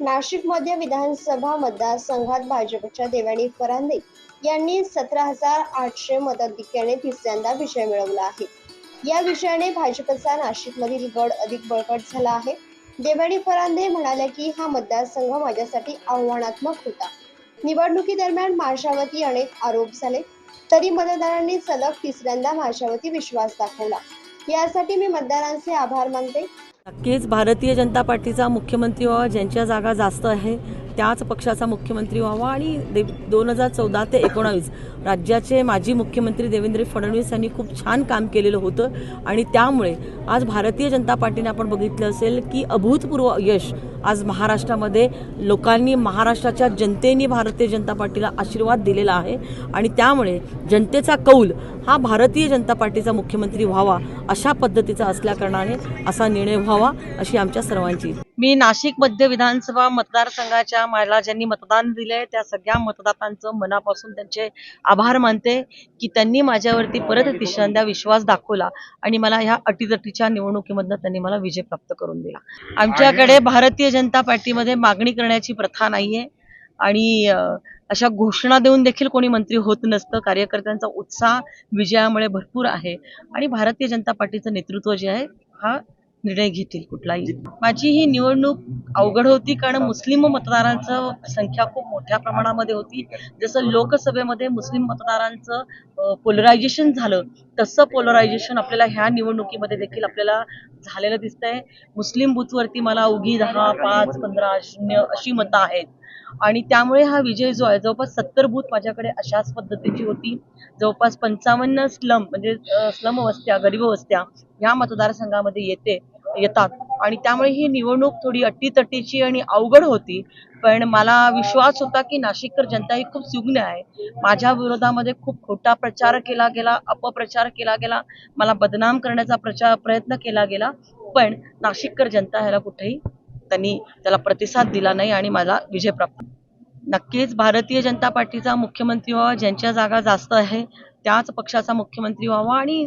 नाशिक मध्य विधानसभा मतदारसंघात भाजपच्या देवानी फरांदे यांनी सतरा हजार आठशे मताधिक्याने तिसऱ्यांदा विजय मिळवला आहे. या विषयाने भाजपचा नाशिकमधील गड अधिक बळकट झाला आहे. देवाणी फरांदे म्हणाल्या की हा मतदारसंघ माझ्यासाठी आव्हानात्मक होता. निवडणुकीदरम्यान माझ्यावरती अनेक आरोप झाले. तरी मतदारांनी सलग तिसऱ्यांदा माझ्यावरती विश्वास दाखवला. यासाठी मी मतदारांचे आभार मानते. नक्कीच भारतीय जनता पार्टीचा मुख्यमंत्री व्हावा ज्यांच्या जागा जास्त आहे. त्याच पक्षाचा मुख्यमंत्री व्हावा आणि दे दोन हजार चौदा ते एकोणावीस राज्याचे माजी मुख्यमंत्री देवेंद्र फडणवीस यांनी खूप छान काम केलेलं होतं. आणि त्यामुळे आज भारतीय जनता पार्टीने आपण बघितलं असेल की अभूतपूर्व यश आज महाराष्ट्रामध्ये लोकांनी महाराष्ट्राच्या जनतेने भारतीय जनता पार्टीला आशीर्वाद दिलेला आहे. आणि त्यामुळे जनतेचा कौल हा भारतीय जनता पार्टीचा मुख्यमंत्री व्हावा अशा पद्धतीचा असल्याकारणाने असा निर्णय व्हावा अशी आमच्या सर्वांची मी नाशिक मध्य विधानसभा मतदारसंघाच्या मला ज्यांनी मतदान दिलंय त्या सगळ्या मतदारांचं मनापासून त्यांचे आभार मानते की त्यांनी माझ्यावरती परत तिसऱ्यांदा विश्वास दाखवला आणि मला ह्या अटीतटीच्या निवडणुकीमधनं त्यांनी मला विजय प्राप्त करून दिला. आमच्याकडे भारतीय जनता पार्टीमध्ये मागणी करण्याची प्रथा नाहीये आणि अशा घोषणा देऊन देखील कोणी मंत्री होत नसतं. कार्यकर्त्यांचा उत्साह विजयामुळे भरपूर आहे आणि भारतीय जनता पार्टीचं नेतृत्व जे आहे हा निर्णय घेतील कुठलाही. माझी ही निवडणूक अवघड होती कारण मुस्लिम मतदारांचं संख्या खूप मोठ्या प्रमाणामध्ये होती. जसं लोकसभेमध्ये मुस्लिम मतदारांचं पोलरायझेशन झालं तसं पोलरायझेशन आपल्याला ह्या निवडणुकीमध्ये देखील आपल्याला झालेलं दिसतंय. मुस्लिम बूथवरती मला उगी दहा पाच पंधरा शून्य अशी मतं आहेत. आणि त्यामुळे हा विजय जो आहे जवळपास सत्तर बूथ माझ्याकडे अशाच पद्धतीची होती. जवळपास पंचावन्न स्लम म्हणजे स्लम वस्त्या गरीब वस्त्या ह्या मतदारसंघामध्ये येते. येतात. आणि त्यामुळे ही निवडणूक थोडी अट्टीतट्टीची आणि अवघड होती. पण मला विश्वास होता की नाशिककर जनता ही खूप सुज्ञ आहे. माझ्या विरोधामध्ये खूप खोटा प्रचार केला गेला अपप्रचार केला गेला. मला बदनाम करण्याचा प्रचार प्रयत्न केला गेला. पण नाशिककर जनता ह्याला कुठेही त्यांनी त्याला प्रतिसाद दिला नाही आणि मला विजय प्राप्त. नक्कीच भारतीय जनता पार्टीचा मुख्यमंत्री व्हावा ज्यांच्या जागा जास्त आहे त्याच पक्षाचा मुख्यमंत्री व्हावा आणि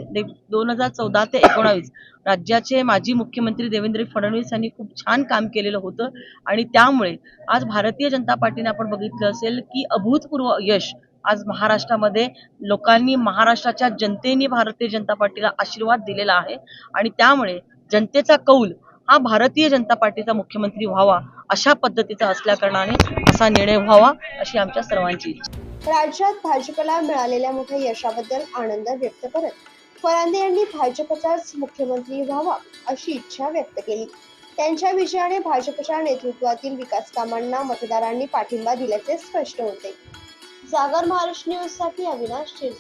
दोन हजार चौदा ते एकोणावीस राज्याचे माजी मुख्यमंत्री देवेंद्र फडणवीस यांनी खूप छान काम केलेलं होतं. आणि त्यामुळे आज भारतीय जनता पार्टीने आपण बघितलं असेल की अभूतपूर्व यश आज महाराष्ट्रामध्ये लोकांनी महाराष्ट्राच्या जनतेने भारतीय जनता पार्टीला आशीर्वाद दिलेला आहे. आणि त्यामुळे जनतेचा कौल हा भारतीय जनता पार्टीचा मुख्यमंत्री व्हावा अशा पद्धतीचा असल्याकारणाने असा निर्णय व्हावा अशी आमच्या सर्वांची इच्छा. राज्यात भाजपला मिळालेल्या मोठ्या यशाबद्दल आनंद व्यक्त करत फरांदे यांनी भाजपचाच मुख्यमंत्री व्हावा अशी इच्छा व्यक्त केली. त्यांच्या विजयाने भाजपच्या नेतृत्वातील विकास कामांना मतदारांनी पाठिंबा दिल्याचे स्पष्ट होते. जागर महाराष्ट्र न्यूजसाठी अविनाश शिरसाट.